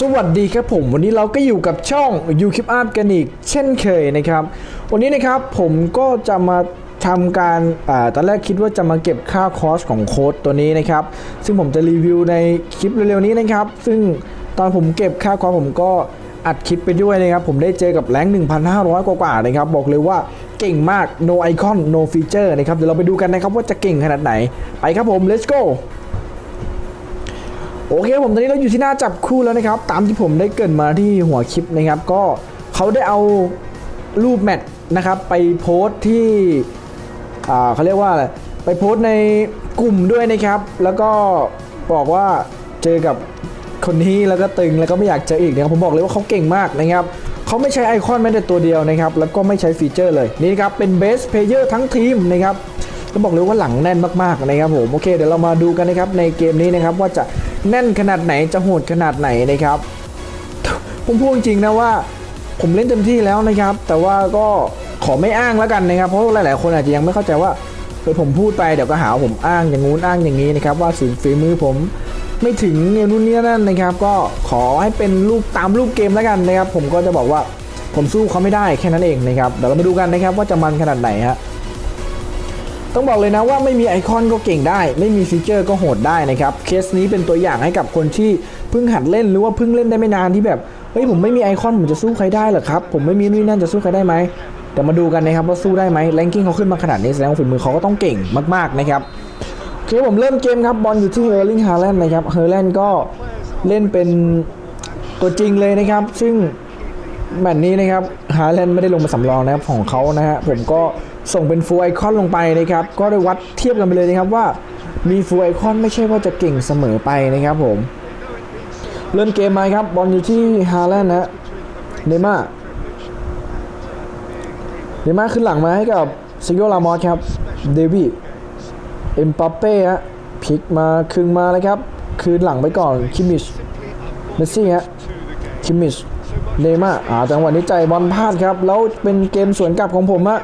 สวัสดีครับผม วันนี้เราก็อยู่กับช่อง u k i p Art กันอีกเช่นเคยนะครับ วันนี้นะครับผมก็จะมาทำการอาตอนแรกคิดว่าจะมาเก็บค่าคอสของโค้ดตัวนี้นะครับ ซึ่งผมจะรีวิวในคลิปเร็วๆนี้นะครับ ซึ่งตอนผมเก็บค่าคอสผมก็อัดคลิปไปด้วยนะครับ ผมได้เจอกับแรง1,500 กว่าๆนะครับ บอกเลยว่าเก่งมาก no icon no feature นะครับ เดี๋ยวเราไปดูกันนะครับว่าจะเก่งขนาดไหน ไปครับผม let's go โอเคผมตอนนี้เราอยู่ที่หน้าจับคู่แล้วนะครับ ตามที่ผมได้เกินมาที่หัวคลิปนะครับ ก็เขาได้เอารูปแมทนะครับไปโพสต์ที่เขาเรียกว่าอะไรไปโพสต์ในกลุ่มด้วยนะครับ แล้วก็บอกว่าเจอกับคนนี้แล้วก็ตึงแล้วก็ไม่อยากเจออีกนะครับผมบอกเลยว่าเขาเก่งมากนะครับเขาไม่ใช้ไอคอนแม้แต่ตัวเดียวนะครับ แล้วก็ไม่ใช้ฟีเจอร์เลยนี่ครับเป็นเบสเพลเยอร์ทั้งทีมนะครับก็บอกเลยว่าหลังแน่นมากๆนะครับผมโอเคเดี๋ยวเรามาดูกันนะครับในเกมนี้นะครับว่าจะ แน่นขนาดไหนจะโหดขนาดไหนนะครับผมพูดจริงนะว่า ผมเล่นเต็มที่แล้วนะครับ แต่ว่าก็ขอไม่อ้างแล้วกันนะครับ เพราะหลายๆ คนอาจจะยังไม่เข้าใจว่าเออผมพูดไปเดี๋ยวก็หาว่าผมอ้างอย่างงู้นอ้างอย่างนี้นะครับ ว่าสินฝีมือผมไม่ถึงเนี่ยนู่นนี่นั่นนะครับ ก็ขอให้เป็นรูปตามรูปเกมแล้วกันนะครับ ผมก็จะบอกว่าผมสู้เขาไม่ได้แค่นั้นเองนะครับเดี๋ยวเรามาดูกันนะครับว่าจะมันขนาดไหนฮะ ต้องบอกเลยนะว่าไม่มีไอคอนก็เก่งได้ ไม่มีฟีเจอร์ก็โหดได้นะครับ เคสนี้เป็นตัวอย่างให้กับคนที่เพิ่งหัดเล่นหรือว่าเพิ่งเล่นได้ไม่นานที่แบบเฮ้ยผมไม่มีไอคอนผมจะสู้ใครได้หรอครับ ผมไม่มีนู่นนั่นจะสู้ใครได้ไหมเดี๋ยวมาดูกันนะครับว่าสู้ได้ไหมแรงกิ้งเขาขึ้นมาขนาดนี้แสดงว่าฝีมือเขาก็ต้องเก่งมากๆนะครับโอเคผมเริ่มเกมครับบอลอยู่ที่เฮอร์ลิงฮาแลนด์นะครับเฮอร์แลนด์ก็เล่นเป็นตัวจริงเลยนะครับ ซึ่งแมตช์นี้นะครับฮาแลนด์ไม่ได้ลงมาสำรองนะครับของเขานะฮะผมก็ ส่งเป็นฟูไอคอนลงไปนะครับ ก็ได้วัดเทียบกันไปเลยนะครับว่ามีฟูไอคอนไม่ใช่ว่าจะเก่งเสมอไปนะครับผม เริ่มเกมมาครับ บอลอยู่ที่ฮาแลนด์นะเนม่าเนม่าขึ้นหลังมาให้กับซิโยลามอสครับเดวิดเอ็มปัปเป้ฮะพลิกมาคืนมาเลยครับ คืนหลังไปก่อนคิมิชเมสซี่ฮะคิมมิชเนม่าอ่าจังหวะนี้ใจบอลพลาดครับ แล้วเป็นเกมสวนกลับของผมอะ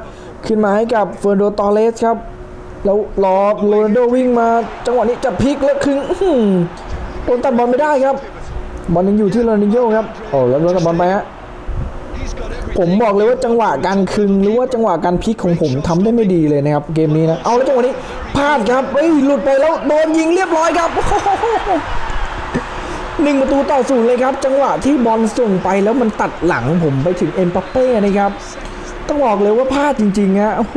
ขึ้นมาให้กับเฟอร์โดตอเรสครับ แล้วรอโรนัลโดวิ่งมา จังหวะนี้จะพลิกแล้วครึ่งอื้อหือโดนตัดบอลไม่ได้ครับ บอลยังอยู่ที่โรนัลโดครับโอ้แล้วโดนตัดบอลไปฮะผมบอกเลยว่าจังหวะการคึงหรือว่าจังหวะการพลิกของผมทำได้ไม่ดีเลยนะครับ เกมนี้นะ เอาแล้วจังหวะนี้พลาดครับเฮ้ยหลุดไปแล้วโดนยิงเรียบร้อยครับโอ้โหหนึ่งประตูต่อศูนย์เลยครับ จังหวะที่บอลส่งไปแล้วมันตัดหลังผมไปถึงเอ็มปัปเป้นะครับ ต้องบอกเลยว่าพลาดจริงๆฮะโอ้โห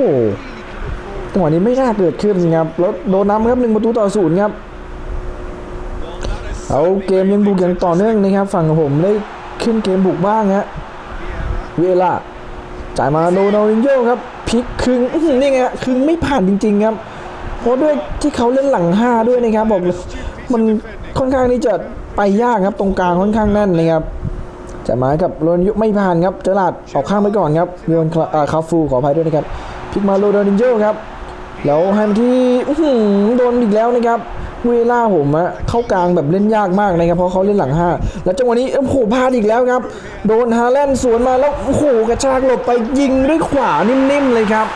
จังหวะนี้ไม่น่าเกิดขึ้นครับแล้วโดนน้ำครับหนึ่งประตูต่อศูนย์ครับเอาเกมยังบุกอย่างต่อเนื่องนะครับ ฝั่งผมได้ขึ้นเกมบุกบ้างฮะเวลาจ่ายมาโรนัลดินโญ่ครับพลิกครึ่งนี่ไงครึ่งไม่ผ่านจริง ๆ ครับเพราะด้วยที่เขาเล่นหลังห้าด้วยนะครับบอกมันค่อนข้างที่จะไปยากครับตรงกลางค่อนข้างแน่นนะครับ จะมากับโรนยุไม่ผ่านครับเจอราดออกข้างไปก่อนครับโยนคาคาฟูขออภัยด้วยนะครับพิกมาโรนัลดินโญ่ครับแล้วให้มาที่โดนอีกแล้วนะครับเวล่าผมอะเข้ากลางแบบเล่นยากมากนะครับเพราะเขาเล่นหลังห้าแล้วจังหวะนี้โอ้โหพลาดอีกแล้วครับ โดนฮาแลนสวนมาแล้วโอ้โหกระชากหลบไปยิงด้วยขวานิ่มๆเลยครับ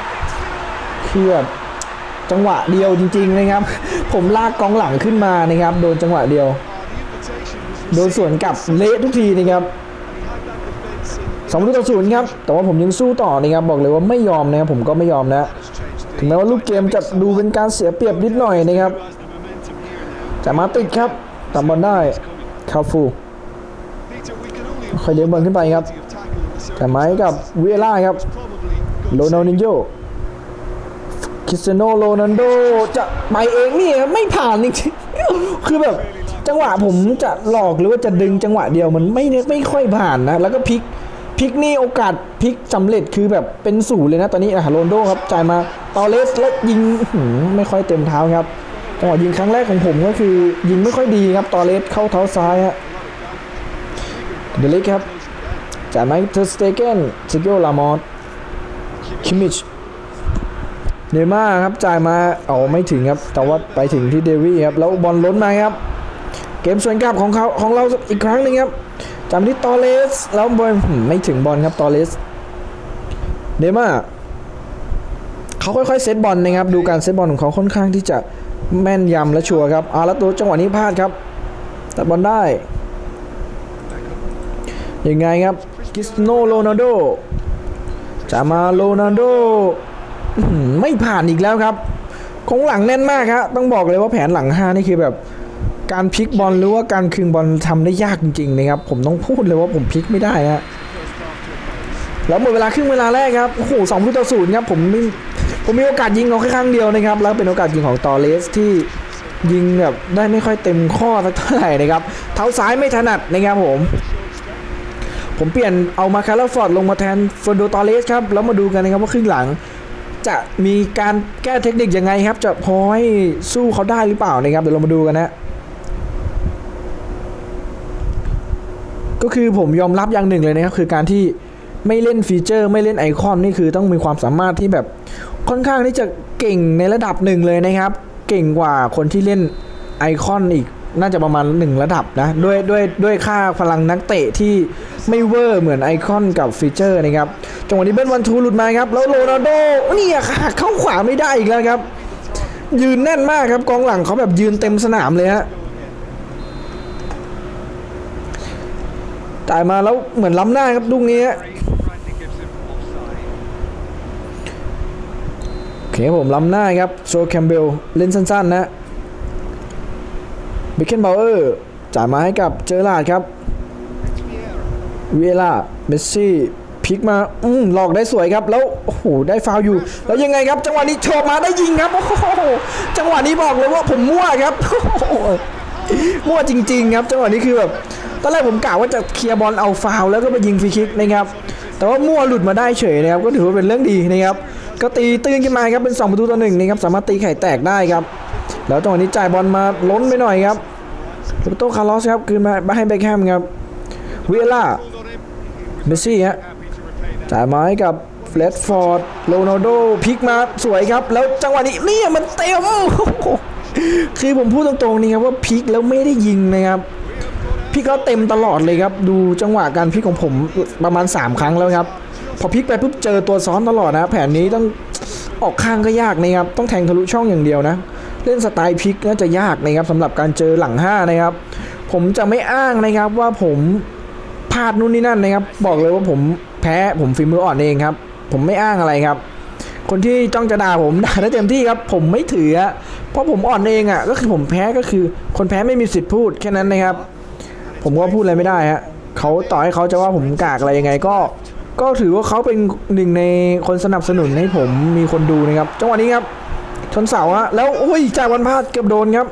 คือแบบจังหวะเดียวจริง ๆนะครับ ผมลากกองหลังขึ้นมานะครับ โดนจังหวะเดียว โดนสวนกลับเละทุกทีนะครับ สองประตูต่อศูนย์ครับ แต่ว่าผมยังสู้ต่อนะครับ บอกเลยว่าไม่ยอมนะครับผมก็ไม่ยอมนะ ถึงแม้ว่าลูกเกมจะดูเป็นการเสียเปรียบนิดหน่อยนะครับ จะมาติดครับตับบอลได้คาฟูคอยเลี้ยงบอลขึ้นไปครับ แต่ไม้กับเวล่าครับ โรนัลดินโญคริสเตียโนโรนัลโดจะไปเองนี่ครับไม่ผ่านจริงๆคือแบบจังหวะผมจะหลอกหรือว่าจะดึงจังหวะเดียวมันไม่ไม่ค่อยผ่านนะ แล้วก็พลิก พลิกนี่โอกาสพลิกสำเร็จคือแบบเป็นศูนย์เลยนะตอนนี้อะโรนโดครับจ่ายมาตอเลสแล้วยิงไม่ค่อยเต็มเท้าครับจังหวะยิงครั้งแรกของผมก็คือยิงไม่ค่อยดีครับตอเลสเข้าเท้าซ้ายฮะเดลิกครับจ่ายมาเทอร์สเตเกนซิโกลามอสคิมิชเนม่าครับจ่ายมาเอาไม่ถึงครับ แต่ว่าไปถึงที่เดวี่ครับแล้วบอลล้นมาครับ เกมสวนกลับของเขาของเราอีกครั้งหนึ่งครับ จำที่ตอเลส แล้วบอลไม่ถึงบอลครับตอเลสเนย์ม่าเขาค่อยๆเซตบอลนะครับ ดูการเซตบอลของเขาค่อนข้างที่จะแม่นยำและชัวร์ครับอาแล้วตัวจังหวะนี้พลาดครับตัดบอลได้ ยังไงครับคริสโนโรนัลโดจะมาโรนัลโดไม่ผ่านอีกแล้วครับของหลังแน่นมากครับต้องบอกเลยว่าแผนหลังห้านี่คือแบบ การพลิกบอลหรือว่าการคืนบอลทำได้ยากจริงๆนะครับผมต้องพูดเลยว่าผมพลิกไม่ได้ฮะแล้วหมดเวลาครึ่งเวลาแรกครับโอ้โหสองประตูต่อศูนย์ครับผมไม่ผมมีโอกาสยิงเอาแค่ครั้งเดียวนะครับ แล้วเป็นโอกาสยิงของตอเลสที่ยิงแบบได้ไม่ค่อยเต็มข้อสักเท่าไหร่นะครับ เท้าซ้ายไม่ถนัดนะครับผม ผมเปลี่ยนเอามาคาร์ฟอร์ดลงมาแทนเฟอร์โดตอเลสครับ แล้วมาดูกันนะครับว่าครึ่งหลัง จะมีการแก้เทคนิคยังไงครับ จะพอให้สู้เขาได้หรือเปล่านะครับเดี๋ยวเรามาดูกันนะ ก็คือผมยอมรับอย่างหนึ่งเลยนะครับคือการที่ไม่เล่นฟีเจอร์ ไม่เล่นไอคอนนี่คือต้องมีความสามารถที่แบบค่อนข้างที่จะเก่งในระดับหนึ่งเลยนะครับ เก่งกว่าคนที่เล่นไอคอนอีกน่าจะประมาณหนึ่งระดับนะ ด้วยด้วยด้วยค่าพลังนักเตะที่ไม่เวอร์เหมือนไอคอนกับฟีเจอร์นะครับจังหวะนี้เบนวันทูหลุดมาครับ แล้วโรนัลโดเนี่ยค่ะเข้าขวาไม่ได้อีกแล้วครับ ยืนแน่นมากครับกองหลังเขาแบบยืนเต็มสนามเลยฮะ จ่ายมาแล้วเหมือนล้ำหน้าครับลูกนี้โอเคผมล้ำหน้าครับโซแคมเบลเล่นสั้นๆนะบิเคนบาวเออร์จ่ายมาให้กับเจอร์ลาดครับเวลาเมสซี่พลิกมา อืมหลอกได้สวยครับ แล้ว โอ้โห ได้ฟาวล์อยู่ แล้วยังไงครับ จังหวะนี้โฉบมาได้ยิงครับ โอ้โห จังหวะนี้บอกเลยว่าผมมั่วครับ มั่วจริง ๆ ครับ จังหวะนี้คือแบบ ตอนแรกผมกะว่าจะเคลียร์บอลเอาฟาวแล้วก็ไปยิงฟรีคิกนะครับ แต่ว่ามั่วหลุดมาได้เฉยนะครับ ก็ถือว่าเป็นเรื่องดีนะครับ ก็ตีตื้นขึ้นมาครับเป็น 2 ประตูต่อหนึ่งนะครับ สามารถตีไข่แตกได้ครับ แล้วจังหวะนี้จ่ายบอลมาล้นไปหน่อยครับโรเบโตคาร์ลอสครับคืนมาให้เบคแฮมครับเวล่าเมสซี่ฮะจ่ายมาให้กับเฟรดฟอร์ดโรนัลโดพลิกมาสวยครับ แล้วจังหวะนี้นี่มันเต็มคือผมพูดตรงๆนี่ครับว่าพลิกแล้วไม่ได้ยิงนะครับ ลิกแล้วเต็มตลอดเลยครับ ดูจังหวะการพลิกของผมประมาณ 3 ครั้งแล้วครับ พอพลิกไปปุ๊บเจอตัวซ้อนตลอดนะ แผนนี้ต้องออกข้างก็ยากนะครับ ต้องแทงทะลุช่องอย่างเดียวนะ เล่นสไตล์พลิกน่าจะยากนะครับสำหรับการเจอหลังห้านะครับ ผมจะไม่อ้างนะครับว่าผมพลาดนู่นนี่นั่นนะครับ บอกเลยว่าผมแพ้ผมฝีมืออ่อนเองครับ ผมไม่อ้างอะไรครับ คนที่จ้องจะด่าผมด่าได้เต็มที่ครับ ผมไม่ถืออะเพราะผมอ่อนเองอะก็คือผมแพ้ก็คือ คนแพ้ไม่มีสิทธิ์พูดแค่นั้นนะครับ ผมก็พูดอะไรไม่ได้ฮะเขาต่อให้เขาจะว่าผมกากอะไรยังไงก็ ก็ถือว่าเขาเป็นหนึ่งในคนสนับสนุนให้ผมมีคนดูนะครับจังหวะนี้ครับ ชนเสาฮะแล้วโอ้ยจ่ายวันพลาดเกือบโดนครับ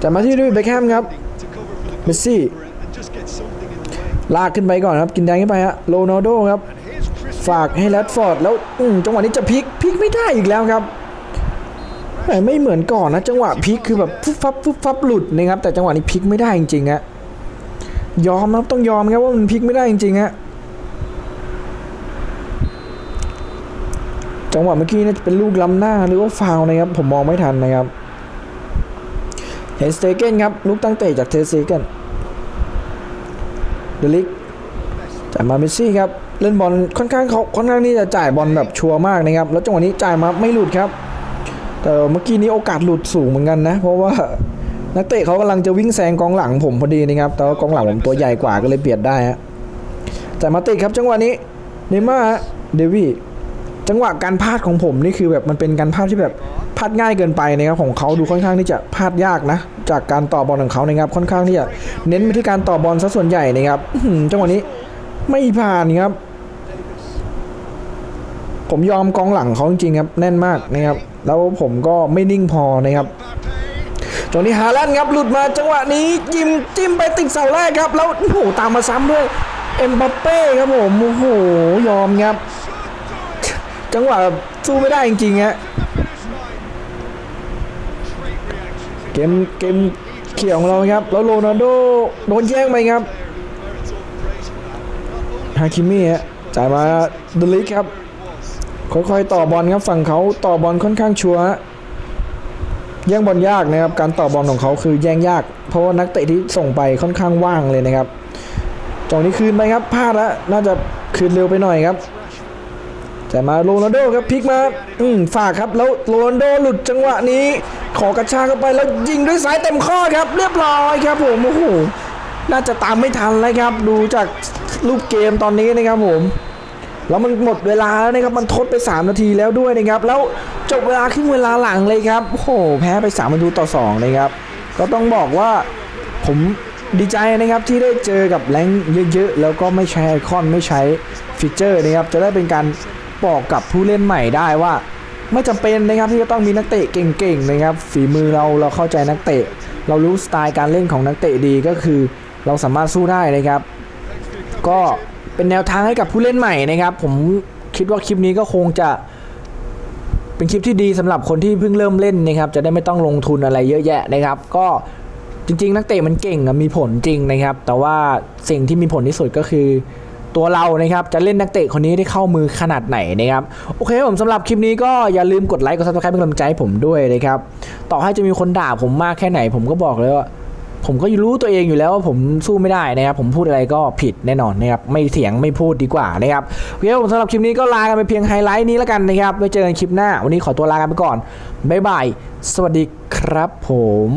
จ่ายมาที่ด้วยเบคแฮมครับเมสซี่ลากขึ้นไปก่อนครับ กินแดงขึ้นไปฮะโรนัลโดครับ ฝากให้แรดฟอร์ดแล้วอืมจังหวะนี้จะพลิกพลิกไม่ได้อีกแล้วครับ แต่ไม่เหมือนก่อนนะจังหวะพลิกคือแบบฟุบฟับฟุบฟับหลุดนะครับแต่จังหวะนี้พลิกไม่ได้จริงๆฮะยอมครับต้องยอมครับว่ามันพลิกไม่ได้จริงๆฮะจังหวะเมื่อกี้น่าจะเป็นลูกล้ำหน้าหรือว่าฟาวล์นะครับผมมองไม่ทันนะครับเฮนสเตเกนครับลูกตั้งเตะจากเทสเซเกนเดลิกจ่ายมาเมสซี่ครับเล่นบอลค่อนข้างเขาค่อนข้างที่จะจ่ายบอลแบบชัวร์มากนะครับ แล้วจังหวะนี้จ่ายมาไม่หลุดครับ แต่เมื่อกี้นี้โอกาสหลุดสูงเหมือนกันนะ เพราะว่านักเตะเขากำลังจะวิ่งแซงกองหลังผมพอดีนะครับ แต่ว่ากองหลังผมตัวใหญ่กว่าก็เลยเบียดได้ฮะจ่ายมาติครับจังหวะนี้เนม่าเดวี่จังหวะการพลาดของผมนี่คือแบบมันเป็นการพลาดที่แบบพลาดง่ายเกินไปนะครับของเขาดูค่อนข้างที่จะพลาดยากนะ จากการต่อบอลของเขานะครับค่อนข้างที่จะเน้นไปที่การต่อบอลซะส่วนใหญ่นะครับจังหวะนี้ไม่ผ่านครับ ผมยอมกองหลังเขาจริงๆครับแน่นมากนะครับแล้วผมก็ไม่นิ่งพอนะครับจังนี้ฮาแลนด์ครับหลุดมาจังหวะนี้ยิมจิ้มไปติดเสาแรกครับ แล้วโอ้โหตามมาซ้ำด้วยเอ็มบัปเป้ครับผมโอ้โหยอมครับ จังหวะสู้ไม่ได้จริงๆฮะเกมเกมเขียวของเราครับ แล้วโรนัลโดโดนแย่งไปครับฮาคิมิฮะจ่ายมาเดลิกครับ ค่อยๆต่อบอลครับฝั่งเขาต่อบอลค่อนข้างชัวร์ฮะแย่งบอลยากนะครับการต่อบอลของเขาคือแย่งยาก เพราะว่านักเตะที่ส่งไปค่อนข้างว่างเลยนะครับจองนี้คืนไปครับพลาดแล้วน่าจะคืนเร็วไปหน่อยครับแต่มาโรนัลโดครับพลิกมาอืมฝากครับแล้วโรนัลโดหลุดจังหวะนี้ ขอกระชากเข้าไปแล้วยิงด้วยสายเต็มข้อครับ เรียบร้อยครับผมโอ้โหน่าจะตามไม่ทันแล้วครับ ดูจากรูปเกมตอนนี้นะครับผม แล้วมันหมดเวลาแล้วนะครับมันทดไป 3 นาทีแล้วด้วยนะครับ แล้วจบเวลาครึ่งเวลาหลังเลยครับโอ้โหแพ้ไป3ประตูต่อ2นะครับ ก็ต้องบอกว่าผมดีใจนะครับที่ได้เจอกับแรงเยอะๆ แล้วก็ไม่ใช้ไอคอนไม่ใช้ฟีเจอร์นะครับ จะได้เป็นการบอกกับผู้เล่นใหม่ได้ว่า ไม่จำเป็นนะครับที่จะต้องมีนักเตะเก่งๆนะครับ ฝีมือเราเราเข้าใจนักเตะ เรารู้สไตล์การเล่นของนักเตะดีก็คือ เราสามารถสู้ได้นะครับ ก็ เป็นแนวทางให้กับผู้เล่นใหม่นะครับ ผมคิดว่าคลิปนี้ก็คงจะเป็นคลิปที่ดีสำหรับคนที่เพิ่งเริ่มเล่นนะครับ จะได้ไม่ต้องลงทุนอะไรเยอะแยะนะครับ ก็จริง ๆ นักเตะมันเก่งมีผลจริงนะครับ แต่ว่าสิ่งที่มีผลที่สุดก็คือตัวเรานะครับจะเล่นนักเตะคนนี้ได้เข้ามือขนาดไหนนะครับโอเคผมสำหรับคลิปนี้ก็อย่าลืมกดไลค์กดซับสไครป์เป็นกำลังใจให้ผมด้วยนะครับต่อให้จะมีคนด่าผมมากแค่ไหนผมก็บอกเลยว่า ผมก็รู้ตัวเองอยู่แล้วว่าผมสู้ไม่ได้นะครับ ผมพูดอะไรก็ผิดแน่นอนนะครับ ไม่เถียงไม่พูดดีกว่านะครับโอเคผมสำหรับคลิปนี้ก็ลากันไปเพียงไฮไลท์นี้แล้วกันนะครับ ไว้เจอกันคลิปหน้า วันนี้ขอตัวลากันไปก่อน บ๊ายบาย สวัสดีครับผม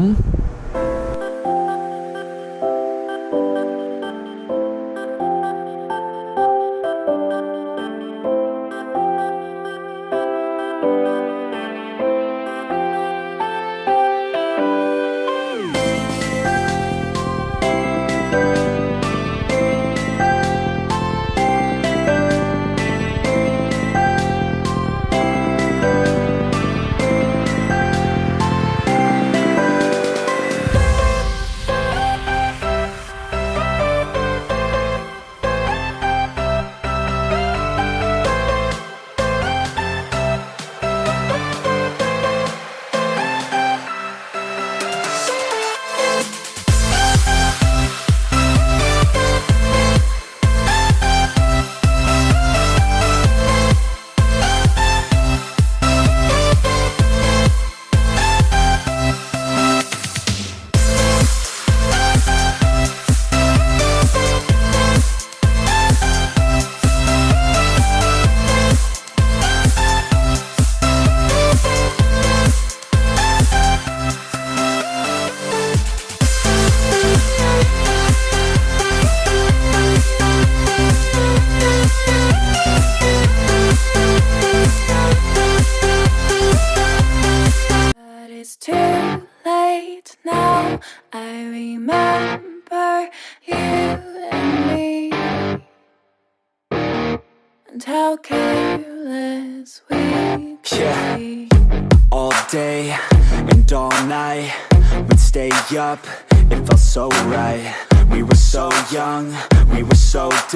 I remember you and me, and how careless we Yeah. be. all day and all night. We'd stay up, it felt so right. We were so young, we were so